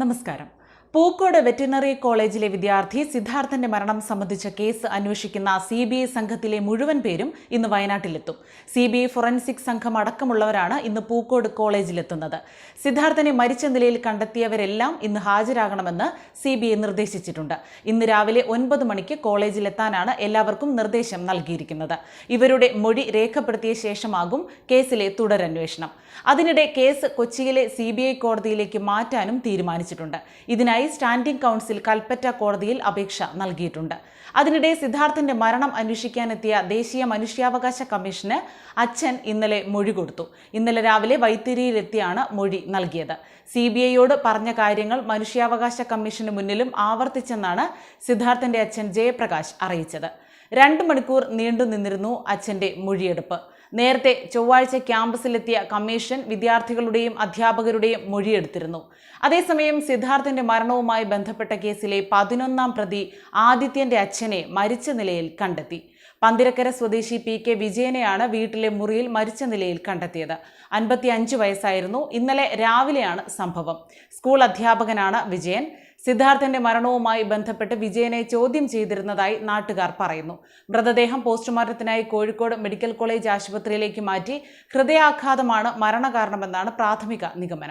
നമസ്കാരം. പൂക്കോട് വെറ്റിനറി കോളേജിലെ വിദ്യാർത്ഥി സിദ്ധാർത്ഥന്റെ മരണം സംബന്ധിച്ച കേസ് അന്വേഷിക്കുന്ന സി ബി ഐ സംഘത്തിലെ മുഴുവൻ പേരും ഇന്ന് വയനാട്ടിലെത്തും. സി ബി ഐ ഫോറൻസിക് സംഘം അടക്കമുള്ളവരാണ് ഇന്ന് പൂക്കോട് കോളേജിലെത്തുന്നത്. സിദ്ധാർത്ഥനെ മരിച്ച നിലയിൽ കണ്ടെത്തിയവരെല്ലാം ഇന്ന് ഹാജരാകണമെന്ന് സി ബി ഐ നിർദ്ദേശിച്ചിട്ടുണ്ട്. ഇന്ന് രാവിലെ ഒൻപത് മണിക്ക് കോളേജിലെത്താനാണ് എല്ലാവർക്കും നിർദ്ദേശം നൽകിയിരിക്കുന്നത്. ഇവരുടെ മൊഴി രേഖപ്പെടുത്തിയ ശേഷമാകും കേസിലെ തുടരന്വേഷണം. അതിനിടെ കേസ് കൊച്ചിയിലെ സി കോടതിയിലേക്ക് മാറ്റാനും തീരുമാനിച്ചിട്ടുണ്ട്. ഇതിനായി സ്റ്റാൻഡിംഗ് കൗൺസിൽ കൽപ്പറ്റ കോടതിയിൽ അപേക്ഷ നൽകിയിട്ടുണ്ട്. അതിനിടെ സിദ്ധാർത്ഥിന്റെ മരണം അന്വേഷിക്കാനെത്തിയ ദേശീയ മനുഷ്യാവകാശ കമ്മീഷന് അച്ഛൻ ഇന്നലെ മൊഴി കൊടുത്തു. ഇന്നലെ രാവിലെ വൈത്തിരിയിലെത്തിയാണ് മൊഴി നൽകിയത്. സി ബി ഐയോട് പറഞ്ഞ കാര്യങ്ങൾ മനുഷ്യാവകാശ കമ്മീഷന് മുന്നിലും ആവർത്തിച്ചെന്നാണ് സിദ്ധാർത്ഥന്റെ അച്ഛൻ ജയപ്രകാശ് അറിയിച്ചത്. രണ്ട് മണിക്കൂർ നീണ്ടു നിന്നിരുന്നു അച്ഛന്റെ മൊഴിയെടുപ്പ്. നേരത്തെ ചൊവ്വാഴ്ച ക്യാമ്പസിലെത്തിയ കമ്മീഷൻ വിദ്യാർത്ഥികളുടെയും അധ്യാപകരുടെയും മൊഴിയെടുത്തിരുന്നു അതേസമയം സിദ്ധാർത്ഥന്റെ മരണവുമായി ബന്ധപ്പെട്ട കേസിലെ പതിനൊന്നാം പ്രതി ആദിത്യന്റെ അച്ഛനെ മരിച്ച നിലയിൽ കണ്ടെത്തി. പന്തിരക്കര സ്വദേശി പി കെ വിജയനെയാണ് വീട്ടിലെ മുറിയിൽ മരിച്ച നിലയിൽ കണ്ടെത്തിയത്. അൻപത്തി അഞ്ച് വയസ്സായിരുന്നു. ഇന്നലെ രാവിലെയാണ് സംഭവം. സ്കൂൾ അധ്യാപകനാണ് വിജയൻ. സിദ്ധാർത്ഥന്റെ മരണവുമായി ബന്ധപ്പെട്ട് വിജയനെ ചോദ്യം ചെയ്തിരുന്നതായി നാട്ടുകാർ പറയുന്നു. മൃതദേഹം പോസ്റ്റ്മോർട്ടത്തിനായി കോഴിക്കോട് മെഡിക്കൽ കോളേജ് ആശുപത്രിയിലേക്ക് മാറ്റി ഹൃദയാഘാതമാണ് മരണകാരണമെന്നാണ് പ്രാഥമിക നിഗമനം.